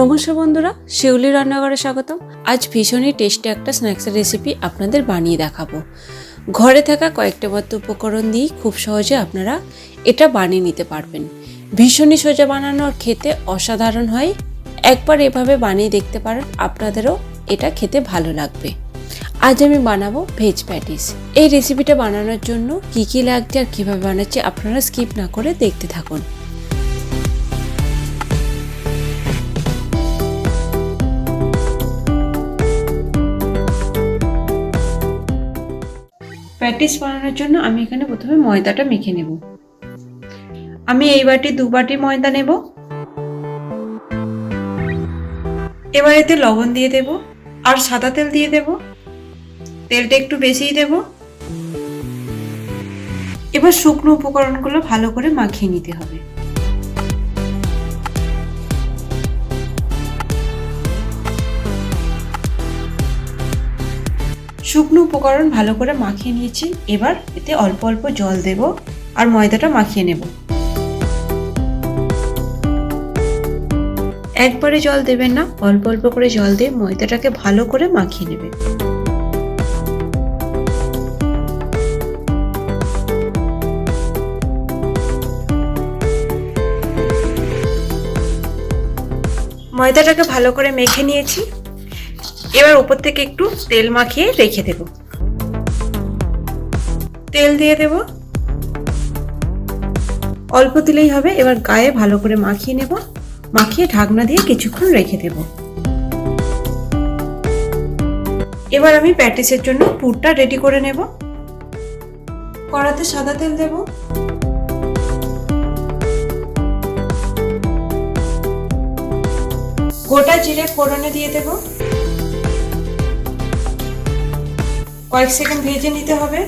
নমস্কার বন্ধুরা, শিউলি রান্নাঘরে স্বাগতম। আজ ভীষণই টেস্টি একটা স্ন্যাক্সের রেসিপি আপনাদের বানিয়ে দেখাবো। ঘরে থাকা কয়েকটা মাত্র উপকরণ দিয়েই খুব সহজে আপনারা এটা বানিয়ে নিতে পারবেন। ভীষণই সোজা বানানো আর খেতে অসাধারণ হয়। একবার এভাবে বানিয়ে দেখতে পারেন, আপনাদেরও এটা খেতে ভালো লাগবে। আজ আমি বানাবো ভেজ প্যাটিস এই রেসিপিটা বানানোর জন্য কী কী লাগছে আর কীভাবে বানাচ্ছি আপনারা স্কিপ না করে দেখতে থাকুন। প্যাটিস বানানোর জন্য আমি এখানে প্রথমে ময়দাটা মেখে নেব। আমি এই বাটি দু বাটি ময়দা নেব। এবার এতে লবণ দিয়ে দেব আর সাদা তেল দিয়ে দেব। তেলটা একটু বেশিই দেব। এবার শুকনো উপকরণগুলো ভালো করে মাখিয়ে নিতে হবে। শুকনো উপকরণ ভালো করে মাখিয়ে নিয়েছি। এবার এতে অল্প অল্প জল দেব আর ময়দাটা মাখিয়ে নেব। একবারে জল দেবেন না, অল্প অল্প করে জল দিয়ে ময়দাটাকে ভালো করে মাখিয়ে নেবে ময়দাটাকে ভালো করে মেখে নিয়েছি। এবার উপর থেকে একটু তেল মাখিয়ে রেখে দেব। তেল দিয়ে দেব। অল্প দিলেই হবে, এবার গায়ে ভালো করে মাখিয়ে নেব। মাখিয়ে ঢাকনা দিয়ে কিছুক্ষণ রেখে দেব। এবার আমি প্যাটিসের জন্য পুরটা রেডি করে নেব। কড়াতে সাদা তেল দেব। গোটা জিরে ফোড়নে দিয়ে দেবো। কয়েক সেকেন্ড ভেজে নিতে হবে।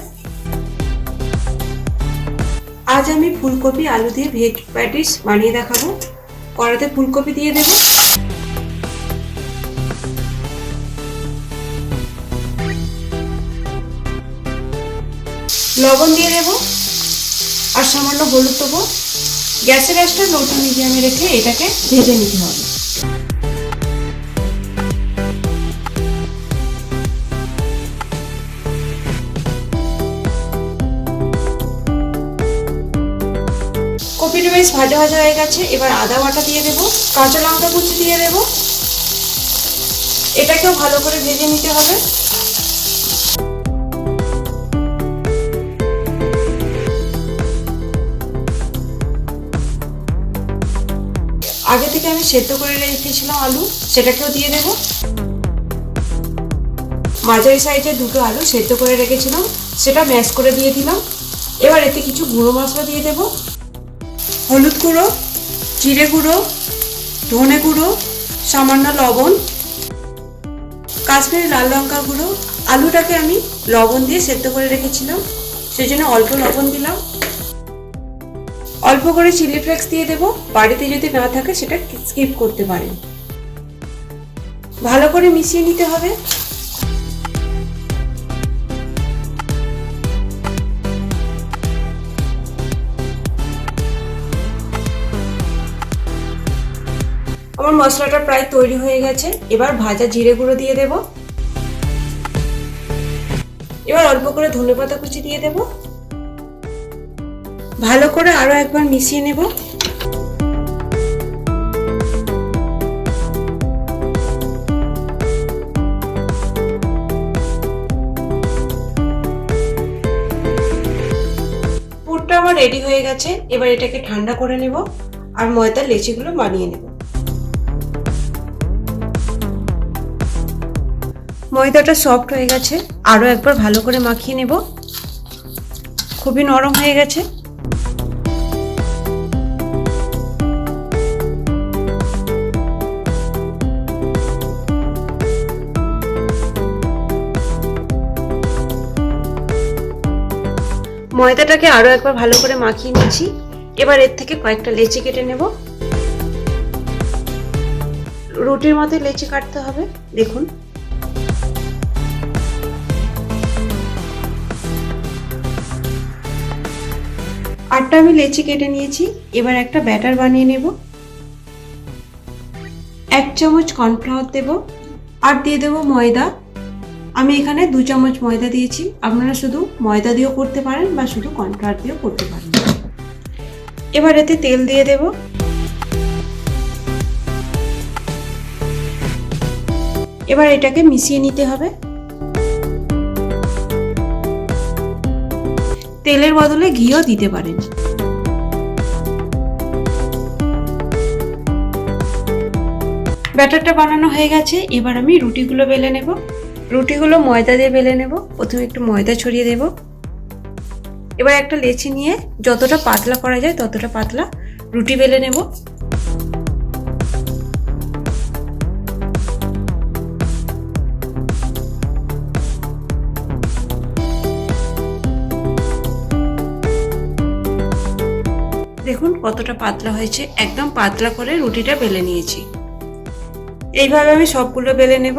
আজ আমি ফুলকপি, আলু দিয়ে ভেজ প্যাটিস বানিয়ে দেখাবো। কড়াতে ফুলকপি দিয়ে দেব। লবণ দিয়ে দেব আর সামান্য হলুদ দেবো। গ্যাসের গ্যাসটা লোটা মিডিয়ামে রেখে এটাকে ভেজে নিতে হবে। ভাজা ভাজা হয়ে গেছে, এবার আদা বাটা দিয়ে দেবো, কাঁচা লঙ্কা কুচি দিয়ে দেবো। এটাকেও ভালো করে ভেজে নিতে হবে। আগে থেকে আমি সেদ্ধ করে রেখেছিলাম আলু, সেটাকেও দিয়ে দেবো। মাঝারি সাইজের দুটো আলু সেদ্ধ করে রেখেছিলাম, সেটা ম্যাশ করে দিয়ে দিলাম। এবার এতে কিছু গুঁড়ো মশলা দিয়ে দেবো। হলুদ গুঁড়ো, জিরে গুঁড়ো, ধনে গুঁড়ো, সামান্য লবণ, কাশ্মীরি লাল লঙ্কা গুঁড়ো। আলুটাকে আমি লবণ দিয়ে সেদ্ধ করে রেখেছিলাম, সেই জন্য অল্প লবণ দিলাম। অল্প করে চিলি ফ্লেক্স দিয়ে দেবো, বাড়িতে যদি না থাকে সেটা স্কিপ করতে পারেন। ভালো করে মিশিয়ে নিতে হবে। আমার মশলাটা প্রায় তৈরি হয়ে গেছে। এবার ভাজা জিরে গুঁড়ো দিয়ে দেব। এবার অল্প করে ধনে পাতা কুচি দিয়ে দেব। ভালো করে আরও একবার মিশিয়ে নেব। পুরটা আমার রেডি হয়ে গেছে। এবার এটাকে ঠান্ডা করে নেব। আর ময়দার লেচিগুলো বানিয়ে নেব। ময়দাটা সফট হয়ে গেছে। আরও একবার ভালো করে মাখিয়ে নেব। খুবই নরম হয়ে গেছে। ময়দাটাকে আরও একবার ভালো করে মাখিয়ে নিচ্ছি। এবার এর থেকে কয়েকটা লেচি কেটে নেব। রুটির মতো লেচি কাটতে হবে। দেখুন। আটটা আমি লেচি কেটে নিয়েছি, এবার একটা ব্যাটার বানিয়ে নেব। এক চামচ কর্নফ্লাওয়ার দেব, আর দিয়ে দেবো ময়দা। আমি এখানে দু চামচ ময়দা দিয়েছি, আপনারা শুধু ময়দা দিয়েও করতে পারেন বা শুধু কর্নফ্লাওয়ার দিয়েও করতে পারেন। এবার এতে তেল দিয়ে দেব। এবার এটাকে মিশিয়ে নিতে হবে। তেলের বদলে ঘিও দিতে পারেন। ব্যাটারটা বানানো হয়ে গেছে, এবার আমি রুটিগুলো বেলে নেব। রুটিগুলো ময়দা দিয়ে বেলে নেব, প্রথমে একটু ময়দা ছড়িয়ে দেব। এবার একটা লেচি নিয়ে যতটা পাতলা করা যায় ততটা পাতলা রুটি বেলে নেব। কতটা পাতলা হয়েছে, একদম পাতলা করে রুটিটা বেলে নিয়েছি। এইভাবে আমি সবগুলো বেলে নেব।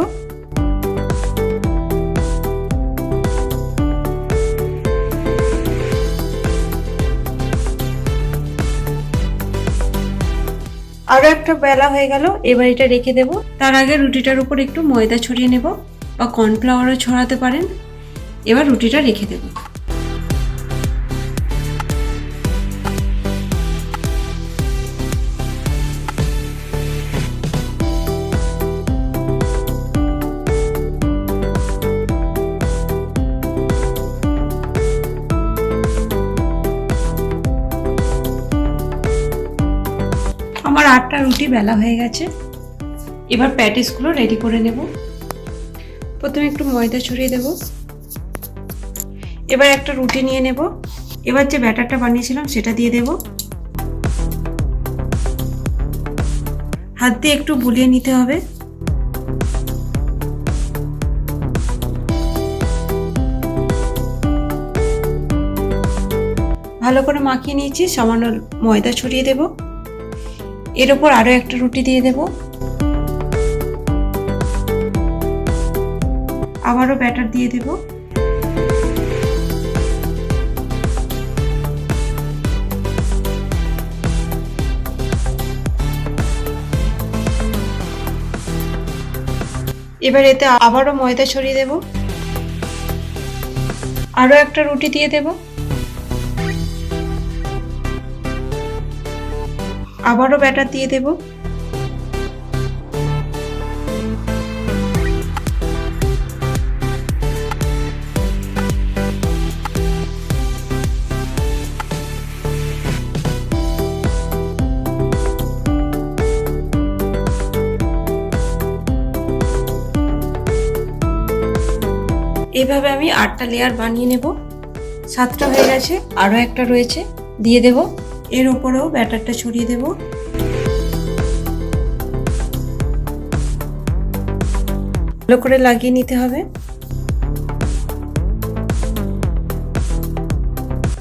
আরও একটা বেলা হয়ে গেল, এবার এটা রেখে দেব। তার আগে রুটিটার উপর একটু ময়দা ছড়িয়ে নেব, বা কর্নফ্লাওয়ারও ছড়াতে পারেন। এবার রুটিটা রেখে দেবো। রুটি বেলা হয়ে গেছে। এবার প্যাটিসগুলো রেডি করে নেব। প্রথমে একটু ময়দা ছড়িয়ে দেব। এবার একটা রুটি নিয়ে নেব। এবার যে ব্যাটারটা বানিয়েছিলাম সেটা দিয়ে দেব। হাত দিয়ে একটু বুলিয়ে নিতে হবে। ভালো করে মাখিয়ে নিয়েছি, সামান্য ময়দা ছড়িয়ে দেবো। এর ওপর আরও একটা রুটি দিয়ে দেব। আবারও ব্যাটার দিয়ে দেব। এবার এতে আবারও ময়দা ছড়িয়ে দেব। আরও একটা রুটি দিয়ে দেবো। আবারও ব্যাটার দিয়ে দেব। এভাবে আমি আটটা লেয়ার বানিয়ে নেব। সাতটা হয়ে গেছে, আরও একটা রয়েছে, দিয়ে দেব। এর ওপরেও ব্যাটারটা ছড়িয়ে দেব। ভালো করে লাগিয়ে নিতে হবে।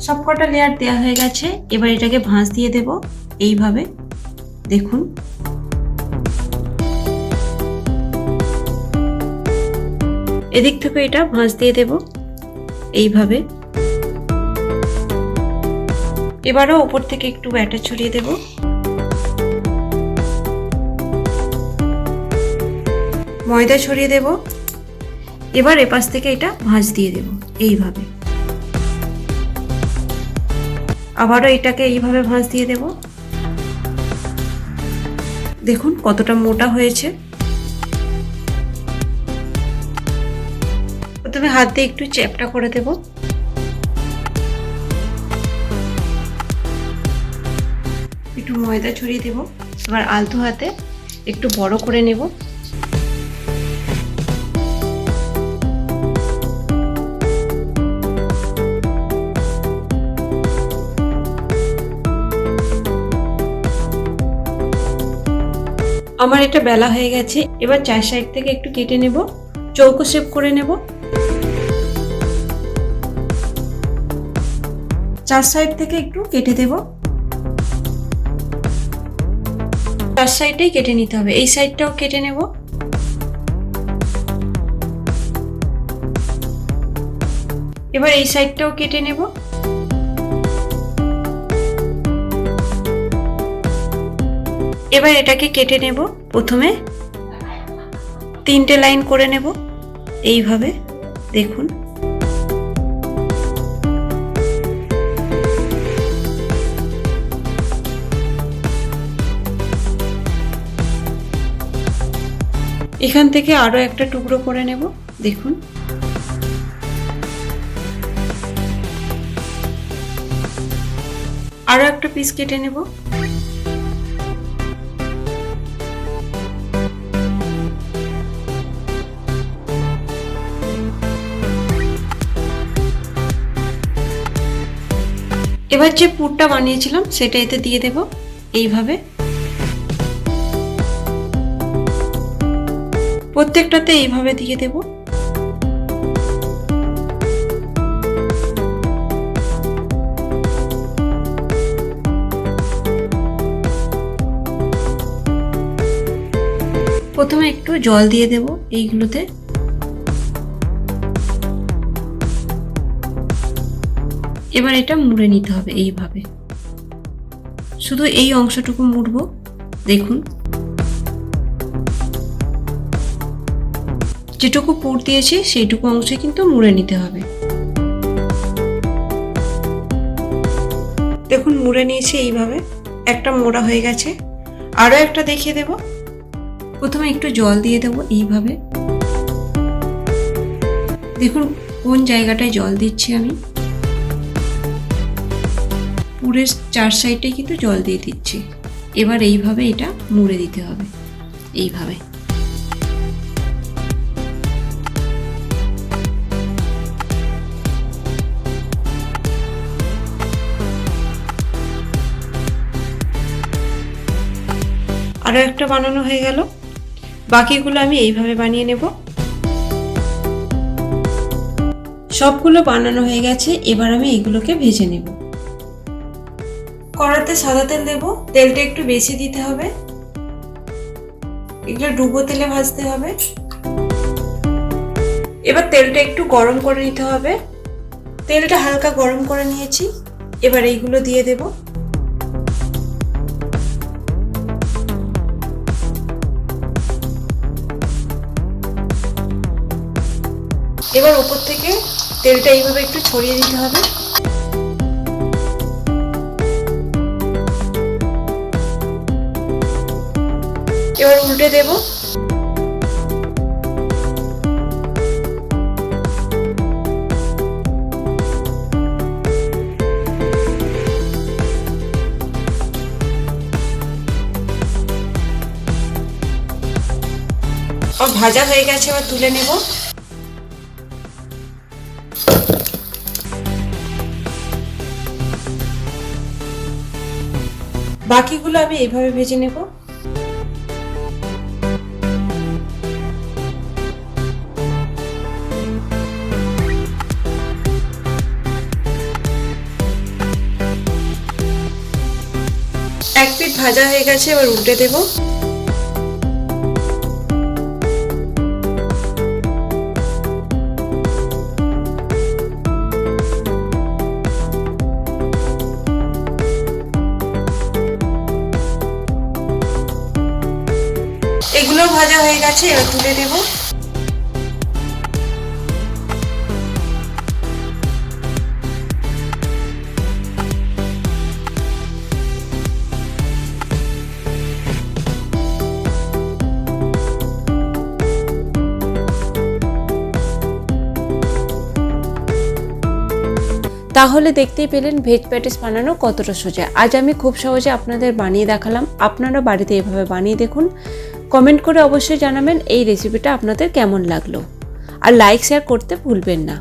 সবকটা লেয়ার দেওয়া হয়ে গেছে, এবার এটাকে ভাঁজ দিয়ে দেব এইভাবে। দেখুন। এদিক থেকে এটা ভাঁজ দিয়ে দেব। এইভাবে। এবারও ওপর থেকে একটু ব্যাটার ছড়িয়ে দেব। ময়দা ছড়িয়ে দেব। এবার এপাশ থেকে এটা ভাঁজ দিয়ে দেব, এইভাবে। আবারও এটাকে এইভাবে ভাঁজ দিয়ে দেব। দেখুন কতটা মোটা হয়েছে। প্রথমে হাত দিয়ে একটু চ্যাপটা করে দেবো। ময়দা ছড়িয়ে দেব। এবার আলতো হাতে একটু বড় করে নেব। আমার এটা বেলা হয়ে গেছে, এবার চার সাইড থেকে একটু কেটে নেব, চৌকো শেপ করে নেব। চার সাইড থেকে একটু কেটে দেবো। চার সাইডটাই কেটে নিতে হবে। এই সাইডটাও কেটে নেব। এবার এই সাইডটাও কেটে নেব। এবার এটাকে কেটে নেব। প্রথমে তিনটে লাইন করে নেব। এইভাবে, দেখুন। এখান থেকে আরও একটা টুকরো করে নেব, দেখুন। আরও একটা পিস কেটে নেব। এবার যে পুরটা বানিয়েছিলাম সেটা এতে দিয়ে দেব, এইভাবে। প্রত্যেকটাতে এইভাবে দিয়ে দেব। প্রথমে একটু জল দিয়ে দেব এইগুলোতে। এবার এটা মুড়ে নিতে হবে এইভাবে। শুধু এই অংশটুকু মুড়বো, দেখুন। যেটুকু পুর দিয়েছি, সেইটুকু অংশে কিন্তু মুড়ে নিতে হবে। দেখুন, মুড়ে নিয়েছি এইভাবে। একটা মোড়া হয়ে গেছে। আরও একটা দেখিয়ে দেব। প্রথমে একটু জল দিয়ে দেবো এইভাবে। দেখুন, কোন জায়গাটায় জল দিচ্ছি আমি। পুরের চার সাইডে কিন্তু জল দিয়ে দিচ্ছি। এবার এইভাবে এটা মুড়ে দিতে হবে। এইভাবে। আরও একটা বানানো হয়ে গেল। বাকিগুলো আমি এইভাবে বানিয়ে নেব। সবগুলো বানানো হয়ে গেছে, এবার আমি এইগুলোকে ভেজে নেব। কড়াতে সাদা তেল দেব, তেলটা একটু বেশি দিতে হবে। এগুলো ডুবো তেলে ভাজতে হবে। এবার তেলটা একটু গরম করে নিতে হবে। তেলটা হালকা গরম করে নিয়েছি, এবার এইগুলো দিয়ে দেবো। এবার ওপর থেকে তেলটা এইভাবে একটু ছড়িয়ে দিতে হবে। এবার উল্টে দেব। ভাজা হয়ে গেছে, এবার তুলে নেব। বাকিগুলো আমি এইভাবে ভেজে নেব। এক পিঠ ভাজা হয়ে গেছে এবার উল্টে দেবো। গেছে, এবার তুলে নেব। তাহলে দেখতেই পেলেন ভেজ প্যাটিস বানানো কতটা সোজা। আজ আমি খুব সহজে আপনাদের বানিয়ে দেখালাম। আপনারা বাড়িতে এভাবে বানিয়ে দেখুন। কমেন্ট করে অবশ্যই জানাবেন এই রেসিপিটা আপনাদের কেমন লাগল। আর লাইক শেয়ার করতে ভুলবেন না।